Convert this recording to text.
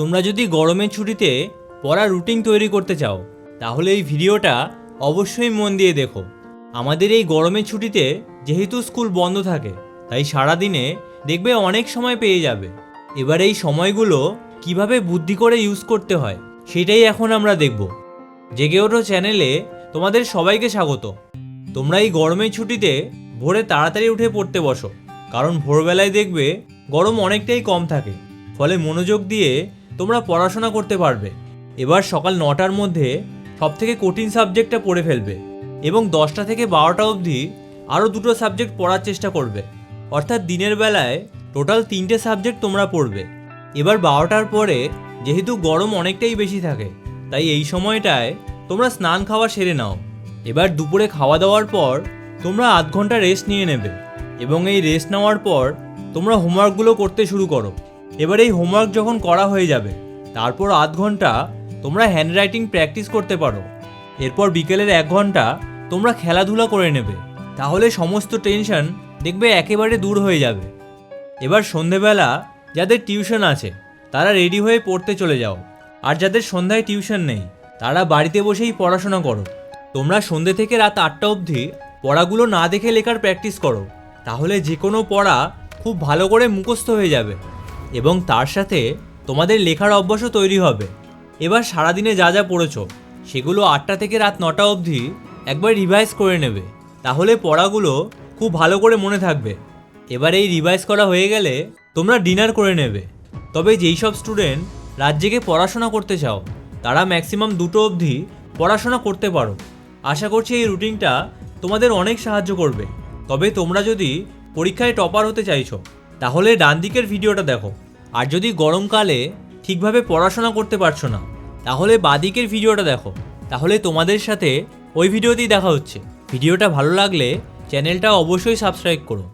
তোমরা যদি গরমের ছুটিতে পড়ার রুটিন তৈরি করতে চাও, তাহলে এই ভিডিওটা অবশ্যই মন দিয়ে দেখো। আমাদের এই গরমের ছুটিতে যেহেতু স্কুল বন্ধ থাকে, তাই সারাদিনে দেখবে অনেক সময় পেয়ে যাবে। এবার এই সময়গুলো কীভাবে বুদ্ধি করে ইউজ করতে হয়, সেটাই এখন আমরা দেখব। জেগে ওঠো চ্যানেলে, তোমাদের সবাইকে স্বাগত। তোমরা এই গরমের ছুটিতে ভোরে তাড়াতাড়ি উঠে পড়তে বসো, কারণ ভোরবেলায় দেখবে গরম অনেকটাই কম থাকে। ফলে মনোযোগ দিয়ে তোমরা পড়াশোনা করতে পারবে। এবার সকাল নটার মধ্যে সবথেকে কঠিন সাবজেক্টটা পড়ে ফেলবে এবং দশটা থেকে বারোটা অবধি আরও দুটো সাবজেক্ট পড়ার চেষ্টা করবে। অর্থাৎ দিনের বেলায় টোটাল তিনটে সাবজেক্ট তোমরা পড়বে। এবার বারোটার পরে যেহেতু গরম অনেকটাই বেশি থাকে, তাই এই সময়টায় তোমরা স্নান খাওয়া সেরে নাও। এবার দুপুরে খাওয়া দাওয়ার পর তোমরা আধ ঘণ্টা রেস্ট নিয়ে নেবে এবং এই রেস্ট নেওয়ার পর তোমরা হোমওয়ার্কগুলো করতে শুরু করো। এবার এই হোমওয়ার্ক যখন করা হয়ে যাবে, তারপর আধ ঘণ্টা তোমরা হ্যান্ডরাইটিং প্র্যাকটিস করতে পারো। এরপর বিকেলের এক ঘণ্টা তোমরা খেলাধুলা করে নেবে। তাহলে সমস্ত টেনশন দেখবে একেবারে দূর হয়ে যাবে। এবার সন্ধেবেলা যাদের টিউশন আছে, তারা রেডি হয়ে পড়তে চলে যাও। আর যাদের সন্ধ্যায় টিউশন নেই, তারা বাড়িতে বসেই পড়াশোনা করো। তোমরা সন্ধে থেকে রাত আটটা অবধি পড়াগুলো না দেখে লেখার প্র্যাকটিস করো। তাহলে যে কোনো পড়া খুব ভালো করে মুখস্থ হয়ে যাবে। এবং তার সাথে তোমাদের লেখার অভ্যাসও তৈরি হবে। এবার সারাদিনে যা যা পড়েছো, সেগুলো আটটা থেকে রাত নটা অবধি একবার রিভাইজ করে নেবে। তাহলে পড়াগুলো খুব ভালো করে মনে থাকবে। এবার এই রিভাইজ করা হয়ে গেলে তোমরা ডিনার করে নেবে। তবে যেই সব স্টুডেন্ট রাত জেগে পড়াশোনা করতে চাও, তারা ম্যাক্সিমাম দুটো অবধি পড়াশোনা করতে পারো। আশা করছি এই রুটিনটা তোমাদের অনেক সাহায্য করবে। তবে তোমরা যদি পরীক্ষায় টপার হতে চাইছো তাহলে ডান দিকের ভিডিওটা দেখো। আর যদি গরমকালে ঠিকভাবে পড়াশোনা করতে পারছ না, তাহলে বাদিকের ভিডিওটা দেখো। তাহলে তোমাদের সাথে ওই ভিডিওতেই দেখা হচ্ছে। ভিডিওটা ভালো লাগলে চ্যানেলটা অবশ্যই সাবস্ক্রাইব করো।